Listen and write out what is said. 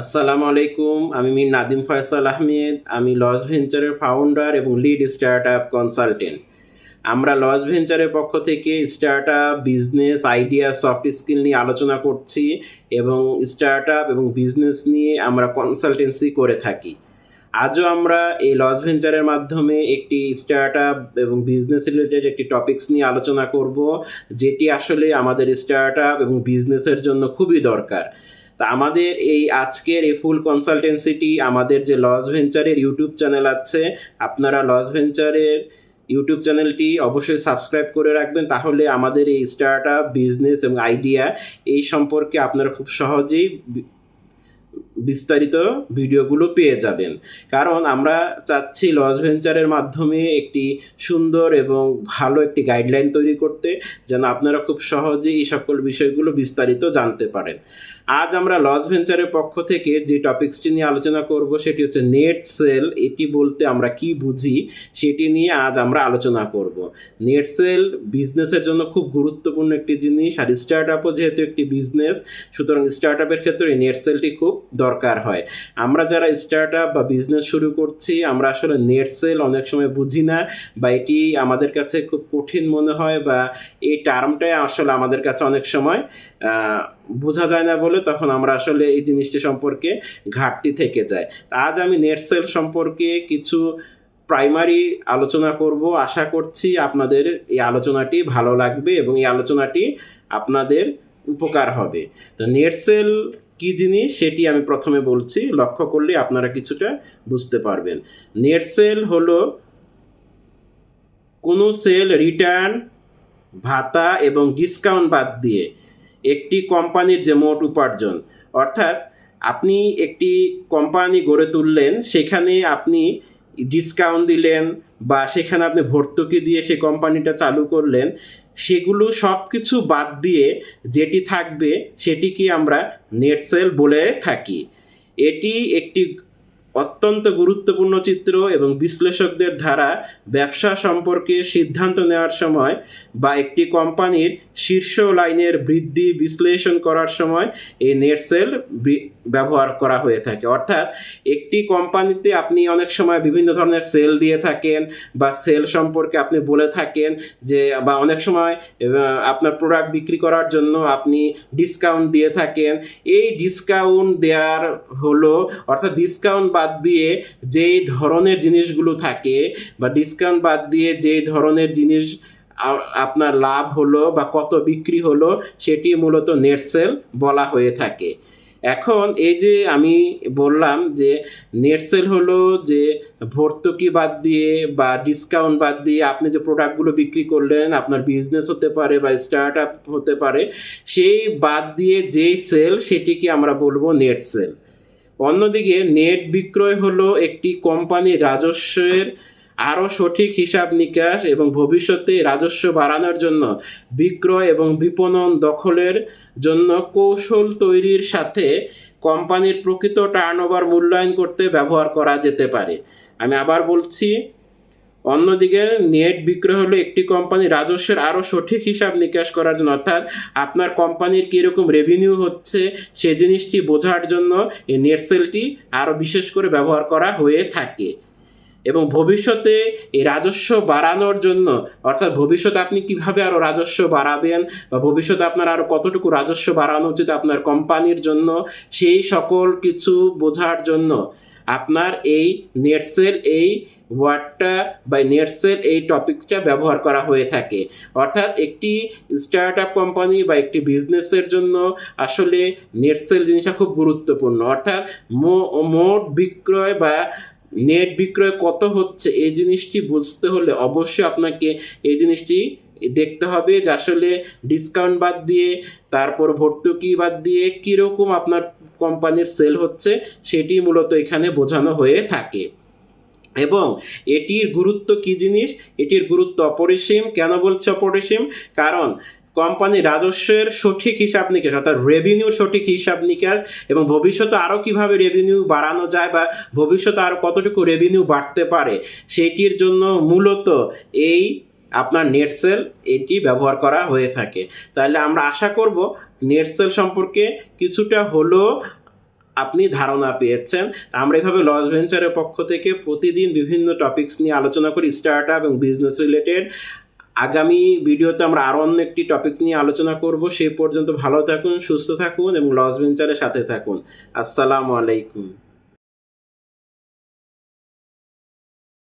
আসসালামু আলাইকুম আমি মির নাদিম ফয়সাল আহমেদ, আমি লস ভেঞ্চারের ফাউন্ডার এবং লিড স্টার্ট আপ কনসালটেন্ট আমরা লস ভেঞ্চারের পক্ষ থেকে start up business idea soft skill নিয়ে আলোচনা করছি এবং স্টার্ট আপ এবং বিজনেস নিয়ে আমরা কনসালটেন্সি করে থাকি। আজও আমরা এই লস ভেঞ্চারের মাধ্যমে একটি স্টার্ট আপ এবং বিজনেস রিলেটেড একটি টপিকস নিয়ে আলোচনা করব, যেটি আসলে আমাদের স্টার্ট আপ এবং বিজনেসের জন্য খুবই দরকার। তা আমাদের এই আজকের এই ফুল কনসালটেন্সিটি আমাদের যে লস ভেঞ্চারের ইউটিউব চ্যানেল আছে, আপনারা লস ভেঞ্চারের ইউটিউব চ্যানেলটি অবশ্যই সাবস্ক্রাইব করে রাখবেন। তাহলে আমাদের এই স্টার্ট আপ বিজনেস এবং আইডিয়া এই সম্পর্কে আপনারা খুব সহজেই বিস্তারিত ভিডিওগুলো পেয়ে যাবেন। কারণ আমরা চাচ্ছি লস ভেঞ্চারের মাধ্যমে একটি সুন্দর এবং ভালো একটি গাইডলাইন তৈরি করতে, যেন আপনারা খুব সহজেই এই সকল বিষয়গুলো বিস্তারিত জানতে পারেন। আজ আমরা লস ভেঞ্চারের পক্ষ থেকে যে টপিক্সটি নিয়ে আলোচনা করব, সেটি হচ্ছে নেট সেল, এটি বলতে আমরা কি বুঝি, সেটি নিয়ে আজ আমরা আলোচনা করব। নেট সেল বিজনেসের জন্য খুব গুরুত্বপূর্ণ একটি জিনিস, আর স্টার্ট আপও যেহেতু একটি বিজনেস, সুতরাং স্টার্ট আপের ক্ষেত্রে নেট সেলটি খুব দরকার হয়। আমরা যারা স্টার্ট আপ বা বিজনেস শুরু করছি, আমরা আসলে নেট সেল অনেক সময় বুঝি না বা এটি আমাদের কাছে খুব কঠিন মনে হয় বা এই টার্মটাই আসলে আমাদের কাছে অনেক সময় বোঝা যায় না বলে তখন আমরা আসলে এই জিনিসটি সম্পর্কে ঘাটতি থেকে যায়। আজ আমি নেট সেল সম্পর্কে কিছু প্রাইমারি আলোচনা করব। আশা করছি আপনাদের এই আলোচনাটি ভালো লাগবে এবং এই আলোচনাটি আপনাদের উপকার হবে। তো নেট সেল কি জিনিস সেটি আমি প্রথমে বলছি, লক্ষ্য করলে আপনারা কিছুটা বুঝতে পারবেন। নেট সেল হল কোনো সেল রিটার্ন, ভাতা এবং ডিসকাউন্ট বাদ দিয়ে একটি কোম্পানির যে মোট উপার্জন। অর্থাৎ আপনি একটি কোম্পানি গড়ে তুললেন, সেখানে আপনি ডিসকাউন্ট দিলেন বা সেখানে আপনি ভর্তুকি দিয়ে সে কোম্পানিটা চালু করলেন, সেগুলো সব কিছু বাদ দিয়ে যেটি থাকবে সেটিকে আমরা নেট সেল বলে থাকি। এটি একটি অত্যন্ত গুরুত্বপূর্ণ চিত্র এবং বিশ্লেষকদের দ্বারা ব্যবসা সম্পর্কে সিদ্ধান্ত নেওয়ার সময় বা একটি কোম্পানির শীর্ষ লাইনের বৃদ্ধি বিশ্লেষণ করার সময় এই নেট সেল ব্যবহার করা হয়ে থাকে। অর্থাৎ একটি কোম্পানিতে আপনি অনেক সময় বিভিন্ন ধরনের সেল দিয়ে থাকেন বা সেল সম্পর্কে আপনি বলে থাকেন যে, বা অনেক সময় আপনার প্রোডাক্ট বিক্রি করার জন্য আপনি ডিসকাউন্ট দিয়ে থাকেন। এই ডিসকাউন্ট দেওয়ার হলো, অর্থাৎ ডিসকাউন্ট বাদ দিয়ে যেই ধরনের জিনিসগুলো থাকে বা ডিসকাউন্ট বাদ দিয়ে যেই ধরনের জিনিস আপনার লাভ হলো বা কত বিক্রি হলো, সেটি মূলত নেট সেল বলা হয়ে থাকে। এখন এই যে আমি বললাম যে নেট সেল হলো যে ভর্তুকি বাদ দিয়ে বা ডিসকাউন্ট বাদ দিয়ে আপনি যে প্রোডাক্টগুলো বিক্রি করলেন, আপনার বিজনেস হতে পারে বা স্টার্ট আপ হতে পারে, সেই বাদ দিয়ে যেই সেল সেটিকে আমরা বলব নেট সেল অন্যদিকে নেট বিক্রয় হলো একটি কোম্পানির রাজস্বের আরও সঠিক হিসাব নিকাশ এবং ভবিষ্যতে রাজস্ব বাড়ানোর জন্য বিক্রয় এবং বিপণন দখলের জন্য কৌশল তৈরির সাথে কোম্পানির প্রকৃত টার্নওভার মূল্যায়ন করতে ব্যবহার করা যেতে পারে। আমি আবার বলছি অন্যদিকে নেট বিক্রয় হলো একটি কোম্পানি রাজস্বের আরও সঠিক হিসাব নিকাশ করার জন্য। অর্থাৎ আপনার কোম্পানির কীরকম রেভিনিউ হচ্ছে সে জিনিসটি বোঝার জন্য এই নেট সেলটি আরও বিশেষ করে ব্যবহার করা হয়ে থাকে। এবং ভবিষ্যতে এই রাজস্ব বাড়ানোর জন্য, অর্থাৎ ভবিষ্যতে আপনি কীভাবে আরও রাজস্ব বাড়াবেন বা ভবিষ্যতে আপনার আরও কতটুকু রাজস্ব বাড়ানো উচিত আপনার কোম্পানির জন্য, সেই সকল কিছু বোঝার জন্য আপনার এই নেটসেল এই ওয়ার্ডটা বা নেটসেল এই টপিকটা ব্যবহার করা হয়ে থাকে। অর্থাৎ একটি স্টার্ট আপ কোম্পানি বা একটি বিজনেসের জন্য আসলে নেটসেল জিনিসটা খুব গুরুত্বপূর্ণ। অর্থাৎ মোট বিক্রয় বা নেট বিক্রয় কত হচ্ছে এই জিনিসটি বুঝতে হলে অবশ্যই আপনাকে এই জিনিসটি দেখতে হবে যে আসলে ডিসকাউন্ট বাদ দিয়ে, তারপর ভর্তুকি বাদ দিয়ে কীরকম আপনার কোম্পানির সেল হচ্ছে সেটি মূলত এখানে বোঝানো হয়ে থাকে। এবং এটির গুরুত্ব কি জিনিস? এটির গুরুত্ব অপরিসীম। কেন বলছে অপরিসীম? কারণ কোম্পানি রাজস্বের সঠিক হিসাব নিকাশ, অর্থাৎ রেভিনিউ সঠিক হিসাব নিকাশ এবং ভবিষ্যতে আরও কীভাবে রেভিনিউ বাড়ানো যায় বা ভবিষ্যতে আরও কতটুকু রেভিনিউ বাড়তে পারে, সেটির জন্য মূলত এই আপনার নেট সেল এটি ব্যবহার করা হয়ে থাকে। তাহলে আমরা আশা করব নেটসেল সম্পর্কে কিছুটা হলেও আপনি ধারণা পেয়েছেন। আমরা এভাবে লস ভেঞ্চারের পক্ষ থেকে প্রতিদিন বিভিন্ন টপিকস নিয়ে আলোচনা করি স্টার্ট আপ এবং বিজনেস রিলেটেড আগামী ভিডিওতে আমরা আরও অন্য একটি টপিক নিয়ে আলোচনা করব। সেই পর্যন্ত ভালো থাকুন, সুস্থ থাকুন এবং লস ভেঞ্চারের সাথে থাকুন। আসসালামু আলাইকুম।